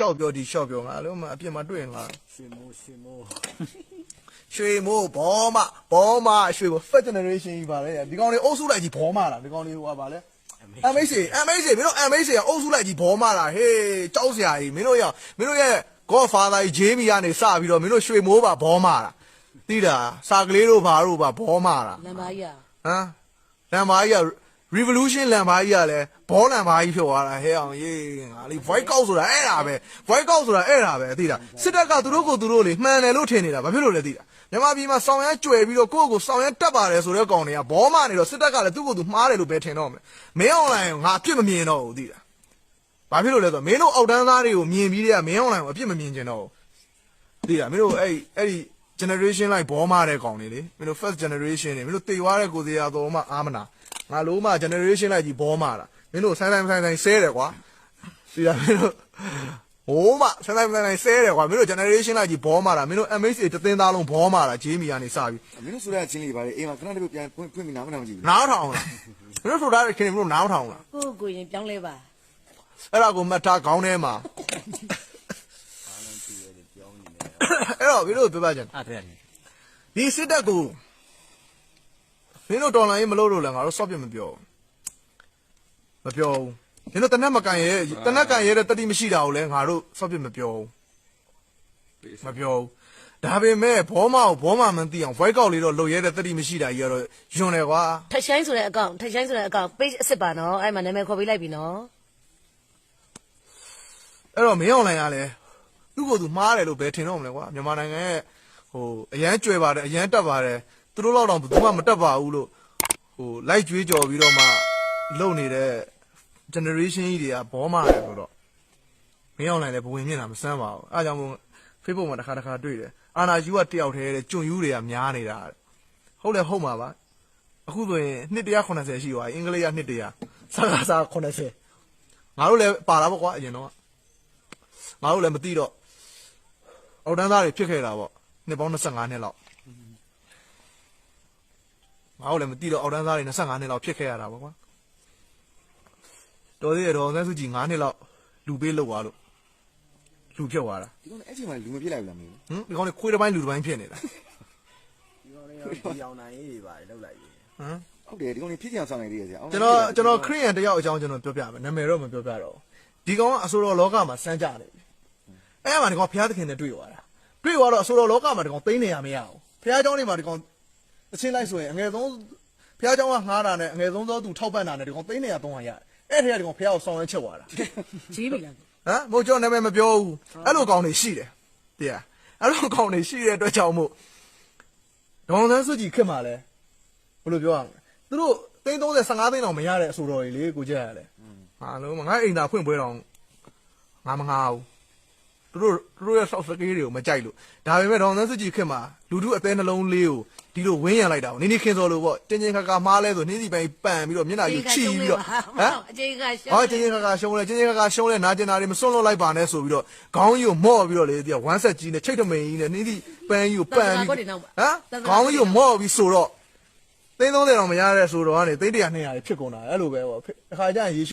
ရှောက်ပြောဒီရှောက်ပြောငါလုံးမအပြစ်မတွေ့ရင်ငါရွှေမိုးရွှေမိုးရွှေမိုးဘောမဘောမရွှေမိုး first generation ကြီးပါလေဒီကောင်လေးအုပ်စုလိုက်ကြီးဘောမလားဒီကောင်လေးဟိုကပါလေ MH MH မင်းတို့ MH ကအုပ်စုလိုက်ကြီးဘောမလားဟေးကြောက်စရာကြီးမင်းတို့ရမင်းတို့ရဲ့ Godfather ကြီး Jamie ကနေစပြီးတော့မင်းတို့ရွှေမိုးပါဘောမလားသိတာစာကလေးတို့ဘာတို့ပါဘောမလားလမ်းပါကြီးอ่ะဟမ်လမ်ဘာကြီးက revolution လမ်ဘာကြီးကလည်းဘောလမ်ဘာကြီးဖြစ်သွားတာဟဲ့အောင်ရေးငါလေး voice out ဆိုတာအဲ့ဒါပဲ voice out ဆိုတာအဲ့ဒါပဲသိတာစစ်တပ်ကသူတို့ကိုသူတို့လေမှန်တယ်လို့ထင်နေတာဘာဖြစ်လို့လဲသိတာမြန်မာပြည်မှာဆောင်းရမ်းကြွယ်ပြီးတော့ကိုယ့်ကိုဆောင်းရမ်းတက်ပါတယ်ဆိုတဲ့ကောင်တွေကဘောမနေတော့စစ်တပ်ကလည်းသူ့ကိုသူမှားတယ်လို့ပဲထင်တော့မယ်မင်း online ကိုငါအပြစ်မမြင်တော့ဘူးသိတာဘာဖြစ်လို့လဲဆိုတော့မင်းတို့အောက်တန်းသားတွေကိုမြင်ပြီးတဲ့ကမင်း online ကိုအပြစ်မမြင်ကျင်တော့ဘူးသိတာမင်းတို့အဲ့အဲ့ဒီ generation လိုက်ဘောမတဲ့ကောင်တွေလေမင်းတို့ first generation တွေမင်းတို့တေသွားတဲ့ကိုယ်စီရတော်မှအာမနာ ငါလုံးမ generation လိုက်ကြီးဘောမတာမင်းတို့ဆိုင်ဆိုင်ဆိုင်ဆိုင်ဆဲတယ်ကွာသိတာမင်းတို့ဟိုးမဆိုင်ဆိုင်ဆိုင်ဆိုင်ဆဲတယ်ကွာမင်းတို့ generation လိုက်ကြီးဘောမတာမင်းတို့ MSA တသင်းသားလုံးဘောမတာဂျေးမီကနေစပြီးမင်းတို့ဆိုတဲ့ချင်းလေးပါလေအိမ်မှာခဏတည်းပြန်ဖွင့်ဖွင့်ပြီးနားမနာမကြည့်ဘူးနားထောင်လားမင်းတို့ဆိုထားတဲ့ခင်ဗျမင်းတို့နားထောင်လားကိုယ့်ကိုယ်ရင်ပြောင်းလဲပါအဲ့ဒါကိုမှတ်ထားခေါင်းထဲမှာအဲ့တော့မင်းတို့ပြောပြချင်အဲ့ဒါလေဒီစစ်တပ်ကို မင်းတို့တော်လိုင်းမလို့လို့လည်းငါတို့စော့ပြမပြောဘူးမပြောဘူးမင်းတို့တနက်မကန်ရဲတနက်ကန်ရဲတဲ့တတိမရှိတာကိုလည်းငါတို့စော့ပြမပြောဘူးမပြောဘူးဒါပေမဲ့ဘောမကိုဘောမမသိအောင် voice ကောက်လေးတော့လုပ်ရဲတဲ့တတိမရှိတာကြီးကတော့ယွန်းတယ်ကွာထက်ဆိုင်ဆိုတဲ့အကောင့်ထက်ဆိုင်ဆိုတဲ့အကောင့် page အစ်စ်ပါနော်အဲ့မှာနာမည်ခေါ်ပေးလိုက်ပြီနော်အဲ့တော့မင်းအောင်လိုင်းကလည်းသူ့ကိုယ်သူမှားတယ်လို့ပဲထင်တော့မလဲကွာမြန်မာနိုင်ငံရဲ့ဟိုအရန်ကြွယ်ပါတယ်အရန်တက်ပါတယ် သူတို့လောက်တော့ဘယ်သူမှမတက်ပါဘူးလို့ဟိုလိုက်ကြွေးကြော်ပြီးတော့မှလုံနေတဲ့ generation ကြီးတွေကဘောမာတယ်ဆိုတော့မင်းအောင်လိုင်းလည်းဘဝင်မြင်တာမစမ်းပါဘူးအားကြောင့်မို့ Facebook မှာတစ်ခါတစ်ခါတွေ့တယ်အာနာယူကတယောက်တည်းတဲ့ကျွံယူတွေကများနေတာတဲ့ဟုတ်လဲဟုတ်မှာပါအခုဆိုရင်နှစ်180ရှိသွားပြီအင်္ဂလိပ်ကနှစ်100စကားစား80ငါတို့လည်းပါတာပေါ့ကွာအရင်တော့ငါတို့လည်းမသိတော့အောက်တန်းသားတွေဖြစ်ခဲ့တာပေါ့နှစ်ပေါင်း25နှစ်လောက် ငါတို့လည်းမသိတော့အောက်တန်းသားတွေ25နှစ်လောက်ဖြစ်ခဲ့ရတာပေါ့ကွာတော်သေးတယ်တော့ဆန်းစုကြည်9နှစ်လောက်လူပေးလောက်သွားလို့လူဖြစ်သွားတာ ဒီကောင်အဲ့ချိန်မှာလူမပြစ်လိုက်ဘူးလားမင်း ဟမ်ဒီကောင်လေးခွေးတစ်ပိုင်းလူတစ်ပိုင်းဖြစ်နေတာ ဒီကောင်လေးရောဒီအောင်နိုင်ရေးတွေပါတယ်လောက်လိုက်ရေး ဟမ် ဟုတ်တယ်ဒီကောင်လေးဖြစ်ကြအောင်ဆောင်နေသေးတယ်ဆရာ ကျွန်တော်ကျွန်တော်ခရိယန်တယောက်အကြောင်းကျွန်တော်ပြောပြမယ်နာမည်တော့မပြောပြတော့ဘူးဒီကောင်ကအဆိုတော်လောကမှာစမ်းကြနေပြီအဲ့မှာဒီကောင်ဘုရားသခင်နဲ့တွေ့သွားတာတွေ့သွားတော့အဆိုတော်လောကမှာဒီကောင်သိနေရမရဘူးဘုရားเจ้าနေမှာဒီကောင် အချင်းလိုက်ဆိုရင်အငယ်ဆုံးဘုရားเจ้าကငားတာနဲ့အငယ်ဆုံးသောသူထောက်ပံ့တာနဲ့ဒီကောင်သိနေရ300ရတယ်အဲ့ထက်ကဒီကောင်ဘုရားကိုဆောင်းရဲချက်သွားတာ ဂျီးပြီလား ဟမ်မို့ကျော်နာမည်မပြောဘူးအဲ့လိုကောင်တွေရှိတယ်တရားအဲ့လိုကောင်တွေရှိတဲ့အတွက်ကြောင့်မို့ဒေါန်ဆန်းစုကြည်ခင်မှာလဲဘယ်လိုပြောရမလဲသူတို့သိန်း30 15သိန်းတော့မရတဲ့အဆိုတော်ကြီးလေကိုကြက်ရလဲဟာလုံးမငါအိမ်သာဖွင့်ပွဲတော့ငါမငါဘူး သူတို့သူတို့ရဲ့ soft skill တွေကိုမကြိုက်လို့ဒါပေမဲ့ဒေါန်ဆန်းစုကြည်ခင်မှာလူထုအသေးနှလုံးလေးကိုဒီလိုဝင်းရံလိုက်တာပေါ့နင်းနေခင်စော်လို့ပေါ့တင်းချင်းခါခါမားလဲဆိုနှင်းစီပိုင်းပန်ပြီးတော့မျက်နှာကြီးချီပြီးတော့ဟမ်အကျေကရှောဟောချင်းချင်းခါခါရှုံးလဲချင်းချင်းခါခါရှုံးလဲနာကျင်တာတွေမစွန့်လွတ်လိုက်ပါနဲ့ဆိုပြီးတော့ခေါင်းကြီးကိုမော့ပြီးတော့လေဒီကဝမ်းဆက်ကြီးနဲ့ချိတ်တမိန်ကြီးနဲ့နှင်းဒီပန်းကြီးကိုပန်းပြီးဟမ်ခေါင်းကြီးကိုမော့ပြီးဆိုတော့သိန်း30တောင်မရတဲ့ဆိုတော့ကနေသိန်း100 200ဖြစ်ကုန်တာအဲ့လိုပဲပေါ့အခါကျရင်ယေရှု